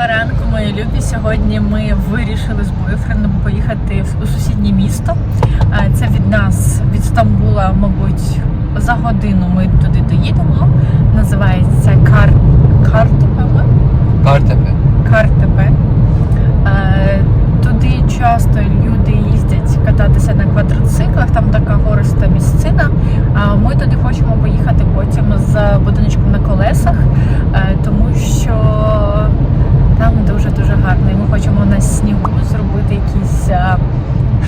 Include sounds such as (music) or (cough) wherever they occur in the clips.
Доброго ранку, мої любі. Сьогодні ми вирішили з бойфрендом поїхати у сусіднє місто. Це від нас, від Стамбула, мабуть, за годину ми туди доїдемо. Називається Кар... Картепе. ми? Картепе. Картепе. Е, Туди часто люди їздять кататися на квадроциклах, там така гориста місцина. А ми туди хочемо поїхати потім з будиночком на колесах, е, тому що там дуже-дуже гарно. І ми хочемо на снігу зробити якийсь е,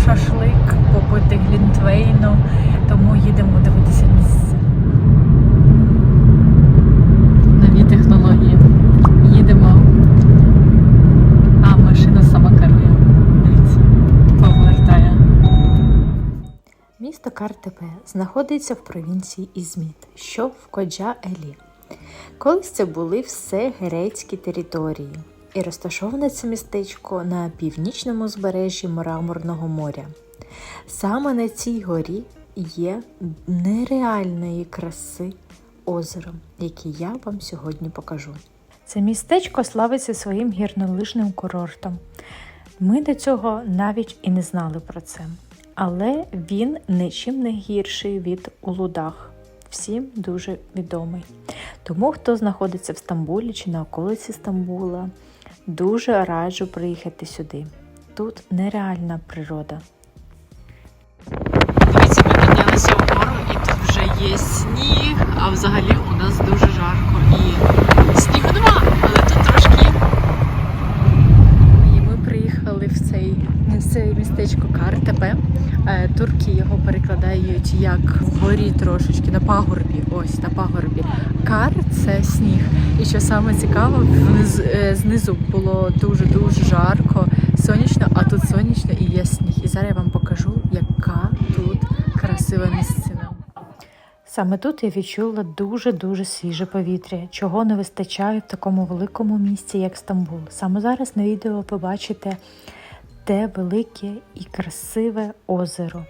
шашлик, попити глінтвейну, тому їдемо дивитися місце. Нові технології. Їдемо а машина сама керує. Дивіться, повертає. Місто Картепе знаходиться в провінції Ізміт, що в Коджа Елі. Колись це були все грецькі території, і розташоване це містечко на північному збережжі Мраморного моря. Саме на цій горі є нереальної краси озеро, яке я вам сьогодні покажу. Це містечко славиться своїм гірнолижним курортом. Ми до цього навіть і не знали про це. Але він нічим не гірший від Улудах. Всім дуже відомий. Тому, хто знаходиться в Стамбулі чи на околиці Стамбула, дуже раджу приїхати сюди. Тут нереальна природа. Дивіться, ми піднялися вгору і тут вже є сніг, а взагалі у нас дуже жарко і снігу нема, але тут трошки. є. І ми приїхали в цей в це містечко Картепе. Е, Турки його перекладають як вгорі трошечки на пагорбі. Ось на пагорбі. Кар це сніг. І що саме цікаво, е, знизу було дуже дуже жарко, сонячно, а тут сонячно і є сніг. І зараз я вам покажу, яка тут красива місцина. Саме тут я відчула дуже-дуже свіже повітря, чого не вистачає в такому великому місті, як Стамбул. Саме зараз на відео побачите те велике і красиве озеро.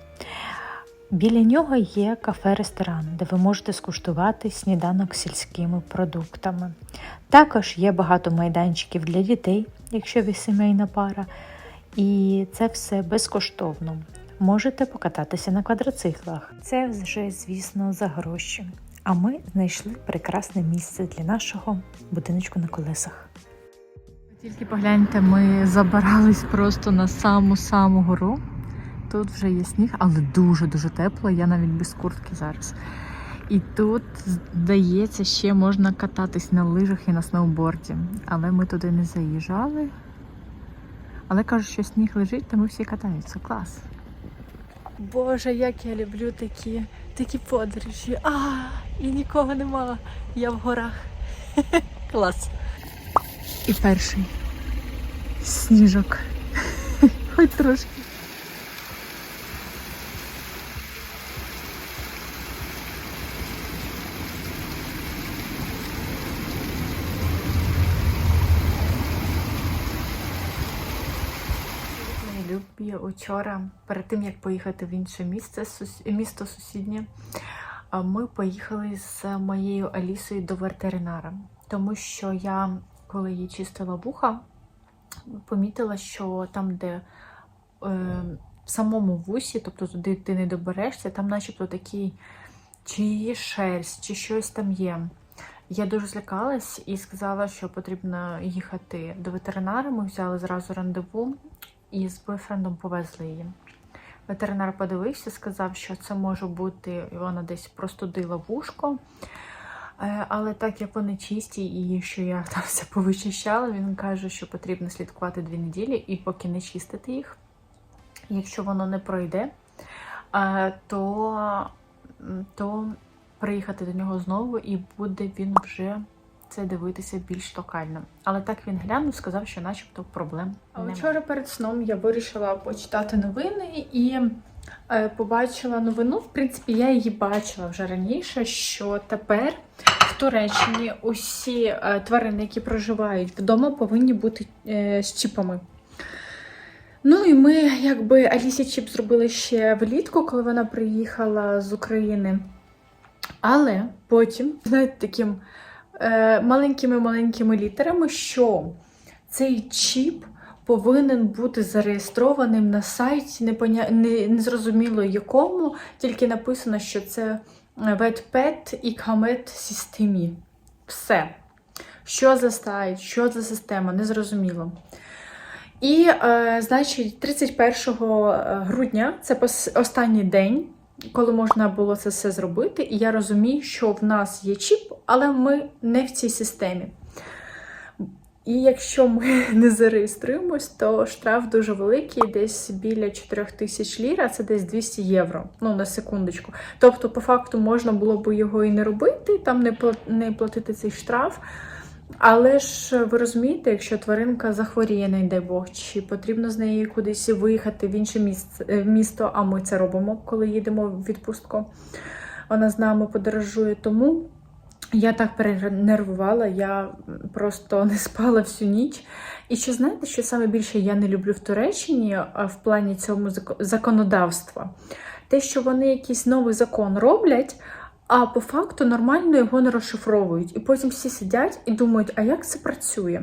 Біля нього є кафе-ресторан, де ви можете скуштувати сніданок з сільськими продуктами. Також є багато майданчиків для дітей, якщо ви сімейна пара, і це все безкоштовно. Можете покататися на квадроциклах. Це вже, звісно, за гроші. А ми знайшли прекрасне місце для нашого будиночку на колесах. Тільки погляньте, ми забирались просто на саму-саму гору. Тут вже є сніг, але дуже-дуже тепло. Я навіть без куртки зараз. І тут, здається, ще можна кататись на лижах і на сноуборді. Але ми туди не заїжджали. Але кажуть, що сніг лежить, тому всі катаються. Клас. Боже, як я люблю такі, такі подорожі. А, і нікого нема. Я в горах. (laughs) Клас. І перший сніжок. (laughs) Хоч трошки. Любі учора, перед тим як поїхати в інше місце, місто сусіднє, ми поїхали з моєю Алісою до ветеринара, тому що я, коли їй чистила вуха, помітила, що там, де е, в самому вусі, тобто туди ти не доберешся, там начебто такий чи шерсть, чи щось там є. Я дуже злякалась і сказала, що потрібно їхати до ветеринара. Ми взяли зразу рандеву і з бойфрендом повезли її. Ветеринар подивився, сказав, що це може бути, вона десь простудила вушко. Е, Але так як вони чисті і що я (laughs) там все повичищала, він каже, що потрібно слідкувати дві неділі і поки не чистити їх. Якщо воно не пройде, е, то, то приїхати до нього знову і буде він вже це дивитися більш локально. Але так він глянув, сказав, що начебто проблем. Немає. вчора перед сном я вирішила почитати новини і е, побачила новину. В принципі, я її бачила вже раніше, що тепер Туреччині усі е, тварини, які проживають вдома, повинні бути е, з чіпами. Ну і ми, якби Алісі Чіп зробили ще влітку, коли вона приїхала з України. Але потім, знаєте, таким маленькими-маленькими літерами, що цей чіп повинен бути зареєстрованим на сайті, непоня... не, незрозуміло якому, тільки написано, що це ветпет і камет системі. Все. Що за сайт, що за система, незрозуміло. І, е, значить, 31 грудня це останній день, коли можна було це все зробити. І я розумію, що в нас є чіп, але ми не в цій системі. І якщо ми (laughs) не зареєструємось, то штраф дуже великий, десь біля 4 тисяч лір, а це десь 200 євро. Ну, на секундочку. Тобто, по факту, можна було б його і не робити, там не платити цей штраф. Але ж ви розумієте, якщо тваринка захворіє, не дай Бог, чи потрібно з нею кудись виїхати в інше місце, е, місто, а ми це робимо, коли їдемо в відпустку. Вона з нами подорожує. Тому я так перенервувала, я просто не спала всю ніч. І що знаєте, що саме більше я не люблю в Туреччині в плані цього законодавства? Те, що вони якийсь новий закон роблять, а по факту нормально його не розшифровують. І потім всі сидять і думають, а як це працює?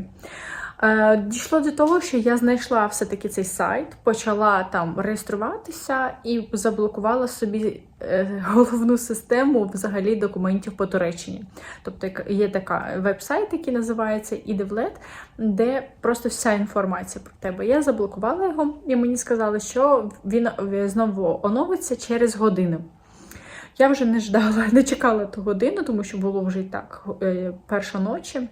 Е, Дійшло до того, що я знайшла все-таки цей сайт, почала там реєструватися і заблокувала собі е, (laughs) головну систему взагалі документів по Туреччині. Тобто є така веб-сайт, який називається IDVLET, де просто вся інформація про тебе. Я заблокувала його, і мені сказали, що він е, знову оновиться через годину. Я вже не ждала, (laughs) не чекала ту годину, тому що було вже і так перша ночі.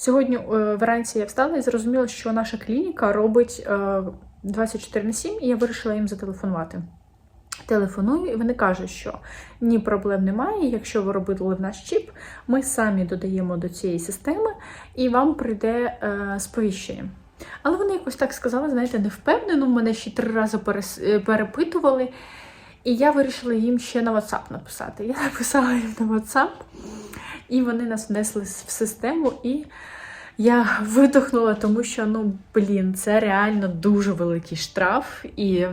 Сьогодні е, вранці я встала і зрозуміла, що наша клініка робить е, 24 на 7, і я вирішила їм зателефонувати. Телефоную, і вони кажуть, що ні, проблем немає. Якщо ви робили в наш чіп, ми самі додаємо до цієї системи і вам прийде е, сповіщення. Але вони якось так сказали, знаєте, не впевнено, мене ще три рази перес- е, перепитували. І я вирішила їм ще на WhatsApp написати. Я написала їм на WhatsApp, і вони нас внесли в систему, і я видохнула, тому що, ну, блін, це реально дуже великий штраф, і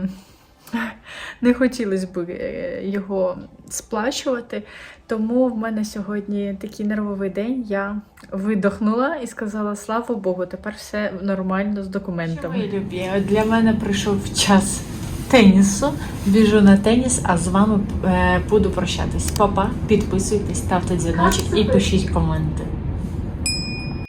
(laughs) не хотілося б е, його сплачувати. Тому в мене сьогодні такий нервовий день. Я видохнула і сказала: слава Богу, тепер все нормально з документами. Мої любі, от для мене прийшов час тенісу. Біжу на теніс, а з вами е, буду прощатись. Папа, підписуйтесь, ставте дзвіночок і пишіть коменти.